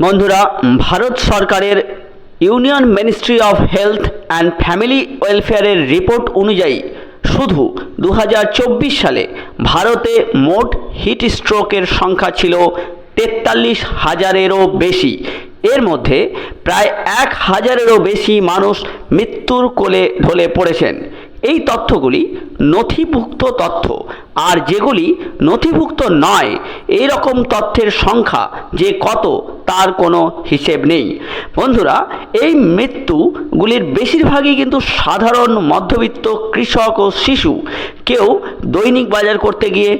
বন্ধুরা, ভারত সরকারের union ministry of health and family ওয়েলফেয়ারের report অনুযায়ী শুধু দু হাজার চব্বিশ সালে ভারতে মোট হিট স্ট্রোকের সংখ্যা ছিল তেতাল্লিশ হাজারেরও বেশি। এর মধ্যে প্রায় এক হাজারেরও বেশি মানুষ মৃত্যুর কোলে ঢলে পড়েছেন। এই তথ্যগুলি নথিভুক্ত তথ্য, আর যেগুলি নথিভুক্ত নয় এই রকম তথ্যের সংখ্যা যে কত, তার কোনো হিসেব নেই। বন্ধুরা, এই মৃত্যুগুলির বেশিরভাগই কিন্তু সাধারণ মধ্যবিত্ত কৃষক ও শিশু। কেউ দৈনিক বাজার করতে গিয়ে,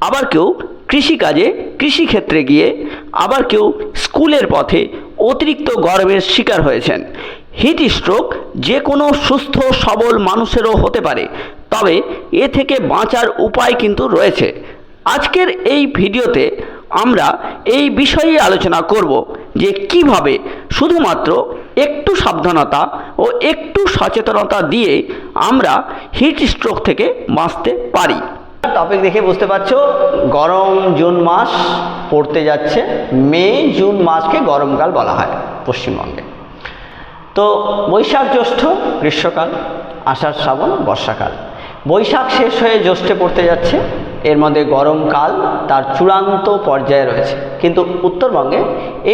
আবার কেউ কৃষিকাজে, কৃষিক্ষেত্রে গিয়ে আবার কেউ স্কুলের পথে অতিরিক্ত গর্বের শিকার হয়েছেন। হিট স্ট্রোক যে কোনো সুস্থ, সবল মানুষেরও হতে পারে, তবে এ থেকে বাঁচার উপায় কিন্তু রয়েছে। আজকের এই ভিডিওতে আমরা এই বিষয়ে আলোচনা করব যে কীভাবে শুধুমাত্র একটু সাবধানতা ও একটু সচেতনতা দিয়ে আমরা হিট স্ট্রোক থেকে বাঁচতে পারি। টপিক দেখে বুঝতে পারছ, গরম জুন মাস পড়তে যাচ্ছে, মে জুন মাসকে গরমকাল বলা হয় পশ্চিমবঙ্গে। তো বৈশাখ জ্যৈষ্ঠ, গ্রীষ্মকাল, আষাঢ় শ্রাবণ, বর্ষাকাল। বৈশাখ শেষ হয়ে জ্যৈষ্ঠে পড়তে যাচ্ছে, এর মধ্যে গরমকাল তার চূড়ান্ত পর্যায়ে রয়েছে। কিন্তু উত্তরবঙ্গে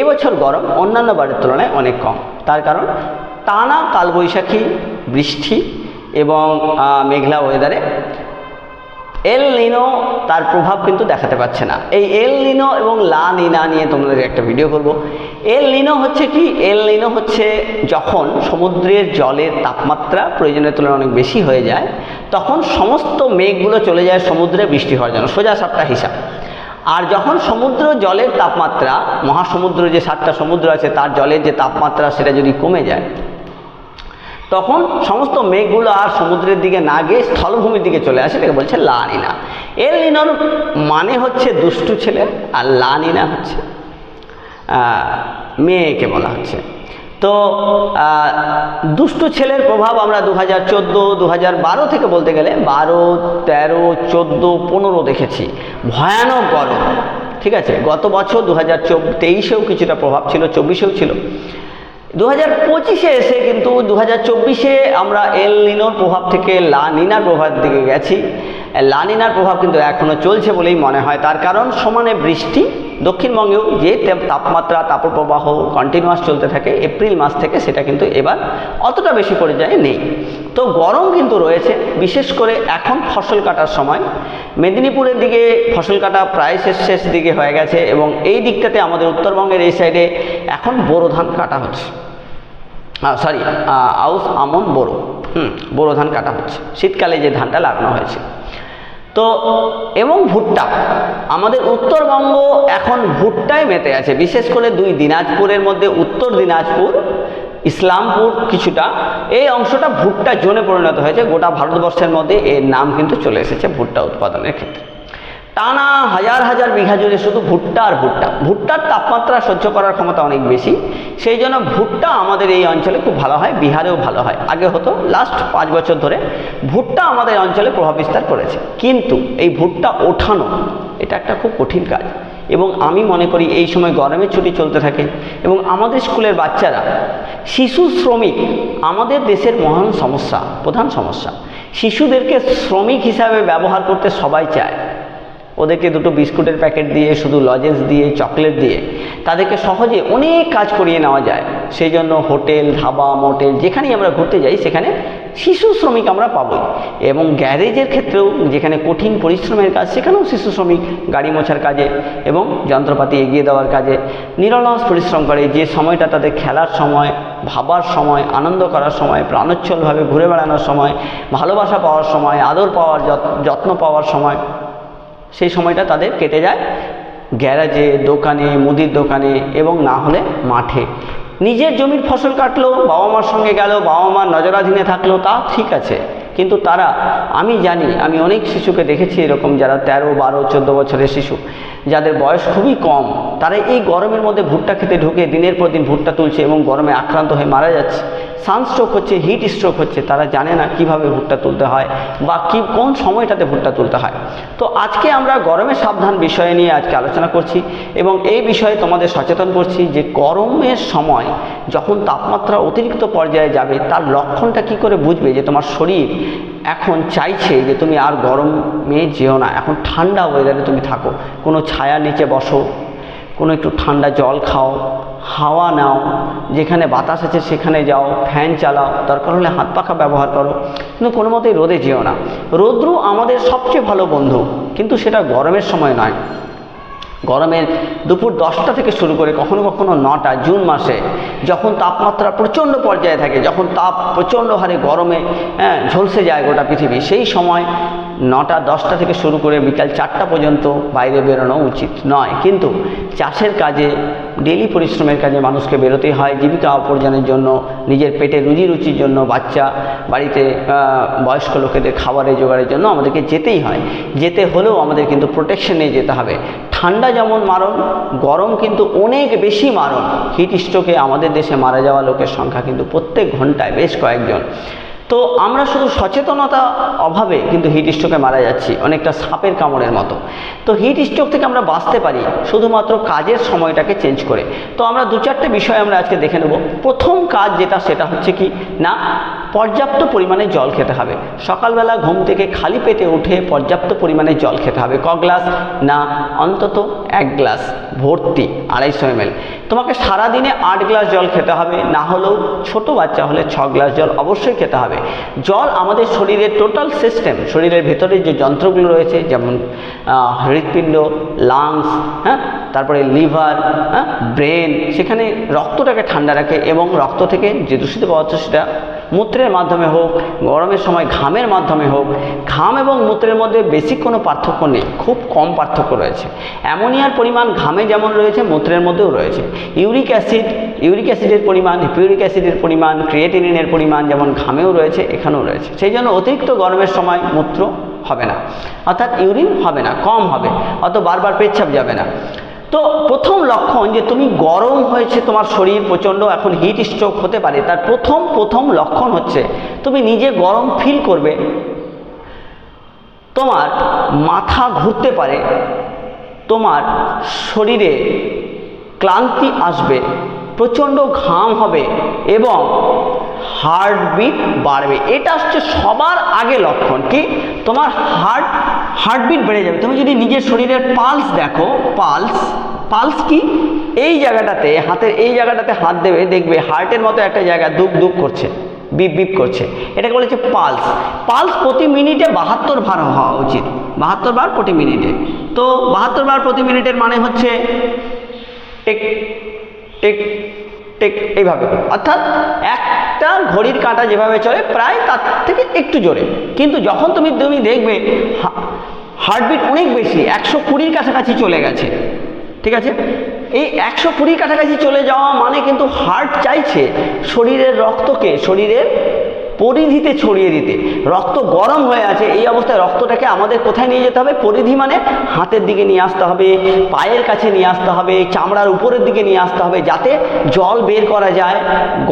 এবছর গরম অন্যান্য বারের তুলনায় অনেক কম। তার কারণ, টানা কালবৈশাখী বৃষ্টি এবং মেঘলা ওয়েদারে এল নিনো, তার প্রভাব কিন্তু দেখাতে পারছে না। এই এল নিনো এবং লা নিনা নিয়ে তোমাদের একটা ভিডিও করব। এল নিনো হচ্ছে কি? এল নিনো হচ্ছে যখন সমুদ্রের জলের তাপমাত্রা প্রয়োজনের তুলনায় অনেক বেশি হয়ে যায়, তখন সমস্ত মেঘগুলো চলে যায় সমুদ্রে বৃষ্টি হওয়ার জন্য। সোজা সাপটা হিসাব। আর যখন সমুদ্র জলের তাপমাত্রা, মহাসমুদ্র যে সাতটা সমুদ্র আছে, তার জলের যে তাপমাত্রা সেটা যদি কমে যায় তখন সমস্ত মেঘগুলো আর সমুদ্রের দিকে না গিয়ে স্থলভূমির দিকে চলে আসে, এটাকে বলছে লানিনা এল নিনোর মানে হচ্ছে দুষ্টু ছেলে, আর লানিনা হচ্ছে মেয়েকে বলা হচ্ছে। তো দুষ্টু ছেলের প্রভাব আমরা দু হাজার চোদ্দ দু হাজার বারো থেকে বলতে গেলে বারো, তেরো, চোদ্দ, পনেরো দেখেছি। ভয়ানক গরম, ঠিক আছে? গত বছর দু হাজার তেইশেও কিছুটা প্রভাব ছিল, চব্বিশেও ছিল। দু হাজার পঁচিশে এসে কিন্তু দু হাজার চব্বিশে আমরা এল নিনোর প্রভাব থেকে লা নিনার প্রভাব দিকে গেছি। লা নিনার প্রভাব কিন্তু এখনও চলছে বলেই মনে হয়। তার কারণ, সমানে বৃষ্টি, দক্ষিণবঙ্গেও যে তেপ- তাপমাত্রা তাপপ্রবাহ কন্টিনিউয়াস চলতে থাকে, এপ্রিল মাস থেকে সেটা কিন্তু এবার অতটা বেশি পর্যায়ে নেই। তো গরম কিন্তু রয়েছে, বিশেষ করে এখন ফসল কাটার সময়। মেদিনীপুরের দিকে ফসল কাটা প্রায় শেষ শেষ দিকে হয়ে গেছে এবং এই দিকটাতে আমাদের উত্তরবঙ্গের এই সাইডে এখন বোরো ধান কাটা হচ্ছে। সরি আউস আমন বোরো। হুম, বোরো ধান কাটা হচ্ছে। শীতকালে যে ধানটা লাগানো হয়েছে। তো এবং ভুট্টা। আমাদের উত্তরবঙ্গ এখন ভুট্টায় মেতে আছে। বিশেষ করে দুই দিনাজপুরের মধ্যে, উত্তর দিনাজপুর, ইসলামপুর কিছুটা। এই অংশটা ভুট্টা জোনে পরিণত হয়েছে। গোটা ভারতবর্ষের মধ্যে এর নাম কিন্তু চলে এসেছে ভুট্টা উৎপাদনের ক্ষেত্রে। টানা হাজার হাজার বিঘা জুড়ে শুধু ভুট্টা আর ভুট্টা। ভুট্টার তাপমাত্রা সহ্য করার ক্ষমতা অনেক বেশি। সেই জন্য ভুট্টা আমাদের এই অঞ্চলে খুব ভালো হয়, বিহারেও ভালো হয়। আগে হতো লাস্ট পাঁচ বছর ধরে ভুট্টা আমাদের অঞ্চলে প্রভাব বিস্তার করেছে। কিন্তু এই ভুট্টা ওঠানো, এটা একটা খুব কঠিন কাজ। এবং আমি মনে করি এই সময় গরমের ছুটি চলতে থাকে। এবং আমাদের স্কুলের বাচ্চারা, শিশু শ্রমিক, আমাদের দেশের মহান সমস্যা, প্রধান সমস্যা। শিশুদেরকে শ্রমিক হিসাবে ব্যবহার করতে সবাই চায়। ওদেরকে দুটো বিস্কুটের প্যাকেট দিয়ে, শুধু লজেন্স দিয়ে চকলেট দিয়ে, তাদেরকে সহজে অনেক কাজ করিয়ে নেওয়া যায়। সেই জন্য হোটেল, ধাবা মোটেল যেখানেই আমরা ঘুরতে যাই, সেখানে শিশু শ্রমিক আমরা পাবই। এবং গ্যারেজের ক্ষেত্রেও যেখানে কঠিন পরিশ্রমের কাজ, সেখানেও শিশু শ্রমিক গাড়ি মোছার কাজে এবং যন্ত্রপাতি এগিয়ে দেওয়ার কাজে নিরলস পরিশ্রম করে। যে সময়টা তাদের খেলার সময়, ভাবার সময়, আনন্দ করার সময়, প্রাণোচ্ছলভাবে ঘুরে বেড়ানোর সময়, ভালোবাসা পাওয়ার সময়, আদর পাওয়ার যত- যত্ন পাওয়ার সময় সেই সময়টা তাদের কেটে যায় গ্যারাজে, দোকানে, মুদির দোকানে এবং না হলে মাঠে। নিজের জমির ফসল কাটলো বাবা মার সঙ্গে গেল বাবা মার নজরাধীনে থাকল, তা ঠিক আছে। কিন্তু তারা, আমি জানি, আমি অনেক শিশুকে দেখেছি এরকম যারা তেরো, বারো, চোদ্দ বছরের শিশু, যাদের বয়স খুবই কম, তারা এই গরমের মধ্যে ভুট্টা খেতে ঢুকে দিনের পর দিন ভুট্টা তুলছে এবং গরমে আক্রান্ত হয়ে মারা যাচ্ছে। সানস্ট্রোক হচ্ছে হিট স্ট্রোক হচ্ছে, তারা জানে না কীভাবে ভুট্টা তুলতে হয় বা কি, কোন সময়টাতে ভুট্টা তুলতে হয়। তো আজকে আমরা গরমের সাবধান বিষয় নিয়ে আজকে আলোচনা করছি এবং এই বিষয়ে তোমাদের সচেতন করছি যে গরমের সময় যখন তাপমাত্রা অতিরিক্ত পর্যায়ে যাবে, তার লক্ষণটা কি করে বুঝবে যে তোমার শরীর এখন চাইছে যে তুমি আর গরমে যেও না, এখন ঠান্ডা ওয়েদারে তুমি থাকো, কোনো ছায়ার নিচে বসো কোনো একটু ঠান্ডা জল খাও, হাওয়া নাও, যেখানে বাতাস আছে সেখানে যাও, ফ্যান চালাও, দরকার হলে হাত পাখা ব্যবহার করো। কিন্তু কোনো মতেই রোদে যেও না। রৌদ্র আমাদের সবচেয়ে ভালো বন্ধু, কিন্তু সেটা গরমের সময় নয়। গরমের দুপুর দশটা থেকে শুরু করে কখনো কখনো নটা, জুন মাসে, যখন তাপমাত্রা প্রচণ্ড পর্যায়ে থাকে, যখন তাপ প্রচণ্ড হারে গরমে হ্যাঁ ঝলসে যায় গোটা পৃথিবী, সেই সময় নটা, দশটা থেকে শুরু করে বিকাল চারটা পর্যন্ত বাইরে বেরোনো উচিত নয়। কিন্তু চাষের কাজে ডেলি পরিশ্রমের কাজে মানুষকে বেরোতেই হয় জীবিকা উপার্জনের জন্য, নিজের পেটে রুজি রুচির জন্য, বাচ্চা, বাড়িতে বয়স্ক লোকেদের খাবারের জোগাড়ের জন্য আমাদেরকে যেতেই হয়। যেতে হলেও আমাদের কিন্তু প্রোটেকশন যেতে হবে। ঠান্ডা যেমন মারণ, গরম কিন্তু অনেক বেশি মারণ। হিট স্ট্রোকে আমাদের দেশে মারা যাওয়া লোকের সংখ্যা কিন্তু প্রত্যেক ঘন্টায় বেশ কয়েকজন। তো আমরা শুধু সচেতনতা অভাবে কিন্তু হিট স্ট্রোকে মারা যাচ্ছি, অনেকটা সাপের কামড়ের মতো। তো হিট স্ট্রোক থেকে আমরা বাঁচতে পারি শুধুমাত্র কাজের সময়টাকে চেঞ্জ করে। তো আমরা দু চারটে বিষয় আমরা আজকে দেখে নেব। প্রথম কাজ যেটা, সেটা হচ্ছে কি? না পর্যাপ্ত পরিমাণে জল খেতে হবে। সকালবেলা ঘুম থেকে খালি পেটে উঠে পর্যাপ্ত পরিমাণে জল খেতে হবে। ক গ্লাস? না, অন্তত এক গ্লাস ভর্তি, আড়াইশো এমএল। তোমাকে সারাদিনে আট গ্লাস জল খেতে হবে। না হলেও ছোট বাচ্চা হলে ছ গ্লাস জল অবশ্যই খেতে হবে। জল আমাদের শরীরের টোটাল সিস্টেম শরীরের ভেতরে যে যন্ত্রগুলো রয়েছে, যেমন হৃৎপিণ্ড লাংস হ্যাঁ তারপরে লিভার হ্যাঁ ব্রেন সেখানে রক্তটাকে ঠান্ডা রাখে এবং রক্ত থেকে যে দূষিত পদার্থ সেটা মূত্রের মাধ্যমে হোক, গরমের সময় ঘামের মাধ্যমে হোক, ঘাম এবং মূত্রের মধ্যে বেশি কোনো পার্থক্য নেই, খুব কম পার্থক্য রয়েছে। অ্যামোনিয়ার পরিমাণ ঘামে যেমন রয়েছে, মূত্রের মধ্যেও রয়েছে। ইউরিক অ্যাসিড, ইউরিক অ্যাসিডের পরিমাণ পিউরিক অ্যাসিডের পরিমাণ, ক্রিয়েটিনিনের পরিমাণ যেমন ঘামেও রয়েছে, এখানেও রয়েছে। সেই জন্য অতিরিক্ত গরমের সময় মূত্র হবে না। অর্থাৎ ইউরিন হবে না, কম হবে, অত বারবার পেচ্ছাপ যাবে না। তো প্রথম লক্ষণ যে তুমি গরম হয়েছে, তোমার শরীর প্রচণ্ড এখন হিট স্ট্রোক হতে পারে, তার প্রথম প্রথম লক্ষণ হচ্ছে তুমি নিজে গরম ফিল করবে, তোমার মাথা ঘুরতে পারে, তোমার শরীরে ক্লান্তি আসবে, প্রচণ্ড ঘাম হবে এবং হার্টবিট বাড়বে। এটা হচ্ছে সবার আগে লক্ষণ কি? তোমার হার্ট হার্টবিট বেড়ে যাবে। তুমি যদি নিজের শরীরের পালস দেখো পালস পালস কি? এই জায়গাটাতে, হাতের এই জায়গাটাতে হাত দেবে, দেখবে হার্টের মতো একটা জায়গা দুপ দুপ করছে, বিপ বিপ করছে। এটাকে বলেছে পালস পালস প্রতি মিনিটে বাহাত্তর ভার হওয়া উচিত। বাহাত্তর বার প্রতি মিনিটে। তো বাহাত্তর বার প্রতি মিনিটের মানে হচ্ছে টেক টেক টেক এইভাবে। অর্থাৎ একটা ঘড়ির কাঁটা যেভাবে চলে, প্রায় তার থেকে একটু জোরে। কিন্তু যখন তুমি তুমি দেখবে হার্টবিট অনেক বেশি, একশো কুড়ির কাছাকাছি চলে গেছে। ঠিক আছে? এই একশো কুড়ির কাছাকাছি চলে যাওয়া মানে কিন্তু হার্ট চাইছে শরীরের রক্তকে, শরীরের পরিধিতে ছড়িয়ে দিতে। রক্ত গরম হয়ে আছে, এই অবস্থায় রক্তটাকে আমাদের কোথায় নিয়ে যেতে হবে? পরিধি মানে হাতের দিকে নিয়ে আসতে হবে, পায়ের কাছে নিয়ে আসতে হবে, চামড়ার উপরের দিকে নিয়ে আসতে হবে, যাতে জল বের করা যায়,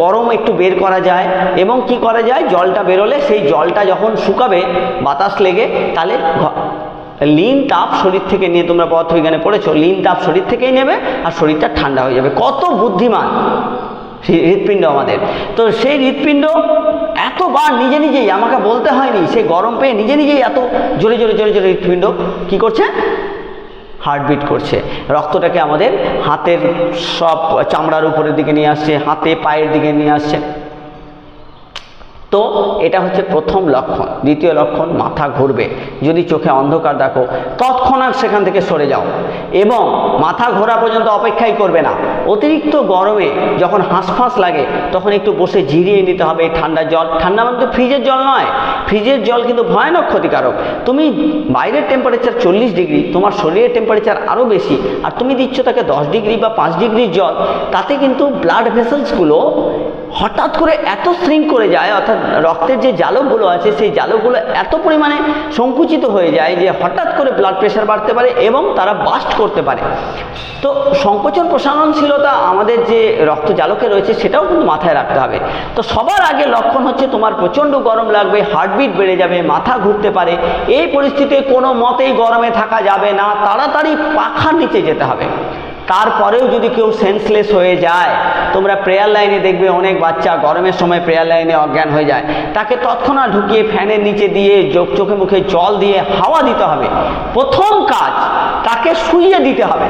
গরম একটু বের করা যায়। এবং কি করা যায়? জলটা বেরোলে সেই জলটা যখন শুকাবে, বাতাস লেগে, তাহলে লিন তাপ শরীর থেকে নিয়ে, তোমরা পদার্থবিজ্ঞানে পড়েছো, লিন তাপ শরীর থেকেই নেবে আর শরীরটা ঠান্ডা হয়ে যাবে। কত বুদ্ধিমান? সেই হৃৎপিণ্ড আমাদের। তো সেই হৃৎপিণ্ড এতবার নিজে নিজেই আমাকে বলতে হয়নি সে গরম পেয়ে নিজে নিজেই এত জোরে জোরে জোরে জোরে হৃৎপিণ্ড কী করছে? হার্টবিট করছে। রক্তটাকে আমাদের হাতের সব চামড়ার উপরের দিকে নিয়ে আসছে, হাতে পায়ের দিকে নিয়ে আসছে। তো এটা হচ্ছে প্রথম লক্ষণ। দ্বিতীয় লক্ষণ, মাথা ঘুরবে। যদি চোখে অন্ধকার দেখো, তৎক্ষণাৎ সেখান থেকে সরে যাও। এবং মাথা ঘোরা পর্যন্ত অপেক্ষাই করবে না। অতিরিক্ত গরমে যখন হাঁসফাঁস লাগে, তখন একটু বসে জিরিয়ে নিতে হবে ঠান্ডা জল। ঠান্ডা মানে তো ফ্রিজের জল নয়। ফ্রিজের জল কিন্তু ভয়ানক ক্ষতিকারক। তুমি বাইরের টেম্পারেচার চল্লিশ ডিগ্রি, তোমার শরীরের টেম্পারেচার আরও বেশি, আর তুমি দিচ্ছ তাকে দশ ডিগ্রি বা পাঁচ ডিগ্রির জল, তাতে কিন্তু ব্লাড ভেসেলসগুলো হঠাৎ করে এত শ্রিঙ্ক করে যায়, অর্থাৎ রক্তের যে জালকগুলো আছে, সেই জালকগুলো এত পরিমাণে সংকুচিত হয়ে যায় যে হঠাৎ করে ব্লাড প্রেশার বাড়তে পারে এবং তারা বাস্ট করতে পারে। তো সংকোচন প্রসারণশীলতা আমাদের যে রক্ত জালকে রয়েছে, সেটাও কিন্তু মাথায় রাখতে হবে। তো সবার আগে লক্ষণ হচ্ছে তোমার প্রচণ্ড গরম লাগবে হার্টবিট বেড়ে যাবে, মাথা ঘুরতে পারে। এই পরিস্থিতিতে কোনো মতেই গরমে থাকা যাবে না, তাড়াতাড়ি পাখার নিচে যেতে হবে। তারপরেও যদি কেউ সেন্সলেস হয়ে যায়, তোমরা প্রেয়ার লাইনে দেখবে অনেক বাচ্চা গরমের সময় প্রেয়ার লাইনে অজ্ঞান হয়ে যায়। তাকে তৎক্ষণাৎ ঢুকিয়ে ফ্যানের নিচে দিয়ে চোখ চোখে মুখে জল দিয়ে হাওয়া দিতে হবে। প্রথম কাজ, তাকে শুইয়ে দিতে হবে।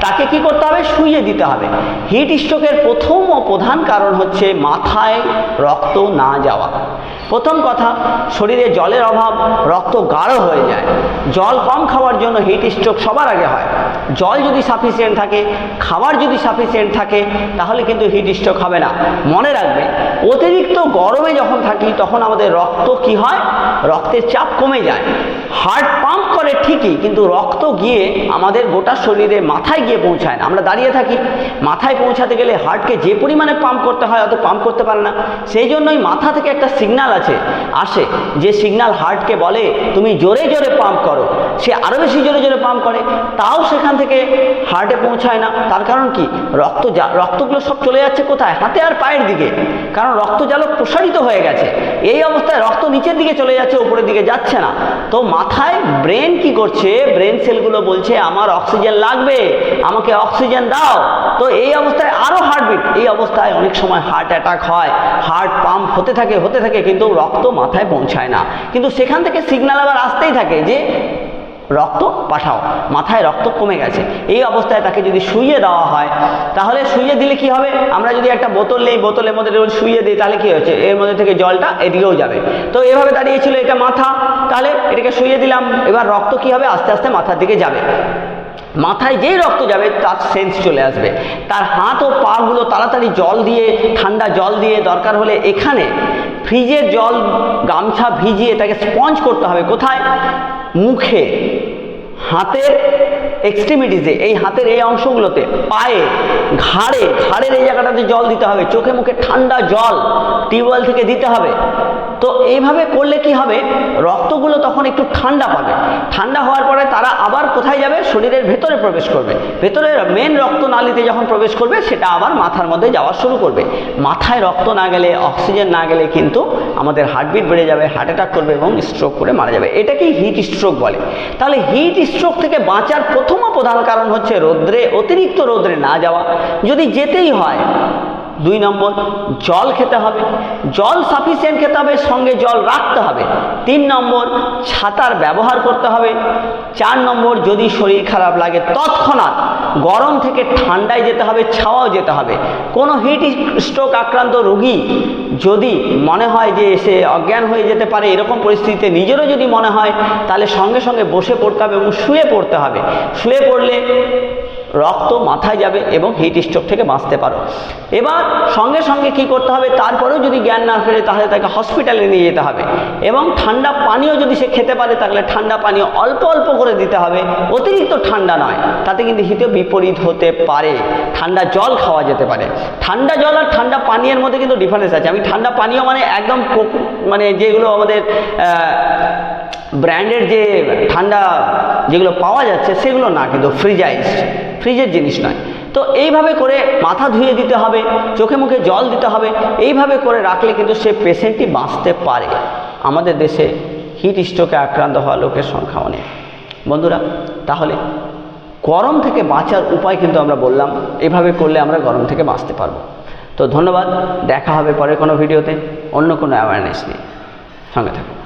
তাকে কি করতে হবে? শুইয়ে দিতে হবে। হিট স্ট্রোকের প্রথম ও প্রধান কারণ হচ্ছে মাথায় রক্ত না যাওয়া। প্রথম কথা, শরীরে জলের অভাব, রক্ত গাঢ় হয়ে যায়। জল কম খাওয়ার জন্য হিট স্ট্রোক সবার আগে হয়। জল যদি সাফিসিয়েন্ট থাকে খাবার যদি সাফিসিয়েন্ট থাকে, তাহলে কিন্তু হিট স্ট্রোক হবে না। মনে রাখবে, অতিরিক্ত গরমে যখন থাকি, তখন আমাদের রক্ত কি হয়? রক্তের চাপ কমে যায়। হার্ট পাম্প করে ঠিকই, কিন্তু রক্ত গিয়ে আমাদের গোটা শরীরে মাথায় গিয়ে পৌঁছায় না। আমরা দাঁড়িয়ে থাকি। মাথায় পৌঁছাতে গেলে হার্টকে যে পরিমাণে পাম্প করতে হয়, অত পাম্প করতে পারে না। সেই জন্যই মাথা থেকে একটা সিগন্যাল আছে আসে, যে সিগন্যাল হার্টকে বলে, তুমি জোরে জোরে পাম্প করো। সে আরও বেশি জোরে জোরে পাম্প করে, তাও সেখান থেকে হার্টে পৌঁছায় না। তার কারণ কি? রক্ত রক্তগুলো সব চলে যাচ্ছে কোথায়? হাতে আর পায়ের দিকে। কারণ রক্তজালক প্রসারিত হয়ে গেছে। এই অবস্থায় রক্ত নিচের দিকে চলে যাচ্ছে, উপরের দিকে যাচ্ছে না। তো মাথায় ব্রেন কি করছে? ব্রেন সেলগুলো বলছে, আমার অক্সিজেন লাগবে, আমাকে অক্সিজেন দাও। তো এই অবস্থায় আরও হার্টবিট এই অবস্থায় অনেক সময় হার্ট অ্যাটাক হয়। হার্ট পাম্প হতে থাকে হতে থাকে, কিন্তু রক্ত মাথায় পৌঁছায় না। কিন্তু সেখান থেকে সিগন্যাল আবার আসতেই থাকে যে রক্ত পাঠাও, মাথায় রক্ত কমে গেছে। এই অবস্থায় তাকে যদি শুইয়ে দেওয়া হয়, তাহলে শুইয়ে দিলে কি হবে? আমরা যদি একটা বোতল নেই, বোতলের মধ্যে শুইয়ে দিই, তাহলে কি হচ্ছে এর মধ্যে থেকে জলটা এদিকেও যাবে। তো এভাবে দাঁড়িয়েছিল এটা মাথা। তাহলে এটাকে শুইয়ে দিলাম। এবার রক্ত কি হবে? আস্তে আস্তে মাথার দিকে যাবে। মাথায় যেই রক্ত যাবে, তার সেন্স চলে আসবে। তার হাত ও পাগুলো তাড়াতাড়ি জল দিয়ে, ঠান্ডা জল দিয়ে দরকার হলে এখানে ফ্রিজের জল গামছা ভিজিয়ে তাকে স্পঞ্জ করতে হবে। কোথায়? মুখে, হাতের এক্সট্রিমিটিসে এই হাতের এই অংশগুলোতে, পায়ে, ঘাড়ে, ঘাড়ের এই জায়গাটাতে জল দিতে হবে, চোখে মুখে ঠান্ডা জল, টিউবওয়েল থেকে দিতে হবে। তো এইভাবে করলে কি হবে? রক্তগুলো তখন একটু ঠান্ডা পাবে। ঠান্ডা হওয়ার পরে তারা আবার কোথায় যাবে? শরীরের ভেতরে প্রবেশ করবে। ভেতরে মেন রক্তনালীতে যখন প্রবেশ করবে, সেটা আবার মাথার মধ্যে যাওয়া শুরু করবে। মাথায় রক্ত না গেলে অক্সিজেন না গেলে কিন্তু আমাদের হার্টবিট বেড়ে যাবে হার্ট অ্যাটাক করবে এবং স্ট্রোক করে মারা যাবে। এটাকেই হিট স্ট্রোক বলে। তাহলে হিট স্ট্রোক থেকে বাঁচার প্রথম প্রধান কারণ হচ্ছে রোদ্রে অতিরিক্ত রোদ্রে না যাওয়া। যদি যেতেই হয় দুই নম্বর, জল খেতে হবে। জল সাফিসিয়েন্ট খেতে হবে, সঙ্গে জল রাখতে হবে। তিন নম্বর, ছাতার ব্যবহার করতে হবে। চার নম্বর, যদি শরীর খারাপ লাগে, তৎক্ষণাৎ গরম থেকে ঠান্ডায় যেতে হবে, ছাওয়াও যেতে হবে। কোনো হিট স্ট্রোক আক্রান্ত রোগী যদি মনে হয় যে সে অজ্ঞান হয়ে যেতে পারে, এরকম পরিস্থিতিতে নিজেরও যদি মনে হয়, তাহলে সঙ্গে সঙ্গে বসে পড়তে হবে এবং শুয়ে পড়তে হবে। শুয়ে পড়লে রক্ত মাথায় যাবে এবং হিট স্ট্রোক থেকে বাঁচতে পারো। এবার সঙ্গে সঙ্গে কি করতে হবে? তারপরেও যদি জ্ঞান না ফেরে, তাহলে তাকে হসপিটালে নিয়ে যেতে হবে। এবং ঠান্ডা পানীয় যদি সে খেতে পারে, তাহলে ঠান্ডা পানীয় অল্প অল্প করে দিতে হবে। অতিরিক্ত ঠান্ডা নয়, তাতে কিন্তু হিতে বিপরীত হতে পারে। ঠান্ডা জল খাওয়া যেতে পারে। ঠান্ডা জল আর ঠান্ডা পানীয়ের মধ্যে কিন্তু ডিফারেন্স আছে। আমি ঠান্ডা পানীয় মানে একদম মানে যেগুলো আমাদের ব্র্যান্ডের যে ঠান্ডা যেগুলো পাওয়া যাচ্ছে সেগুলো না, কিন্তু ফ্রিজাইজ ফ্রিজের জিনিস নয়। তো এইভাবে করে মাথা ধুয়ে দিতে হবে, চোখে মুখে জল দিতে হবে, এইভাবে করে রাখলে কিন্তু সে পেশেন্টটি বাঁচতে পারে। আমাদের দেশে হিট স্ট্রোকে আক্রান্ত হওয়া লোকের সংখ্যা অনেক। বন্ধুরা, তাহলে গরম থেকে বাঁচার উপায় কিন্তু আমরা বললাম, এভাবে করলে আমরা গরম থেকে বাঁচতে পারব। তো ধন্যবাদ, দেখা হবে পরে কোনো ভিডিওতে, অন্য কোনো অ্যাওয়ারনেস নিয়ে। সঙ্গে থাকুন।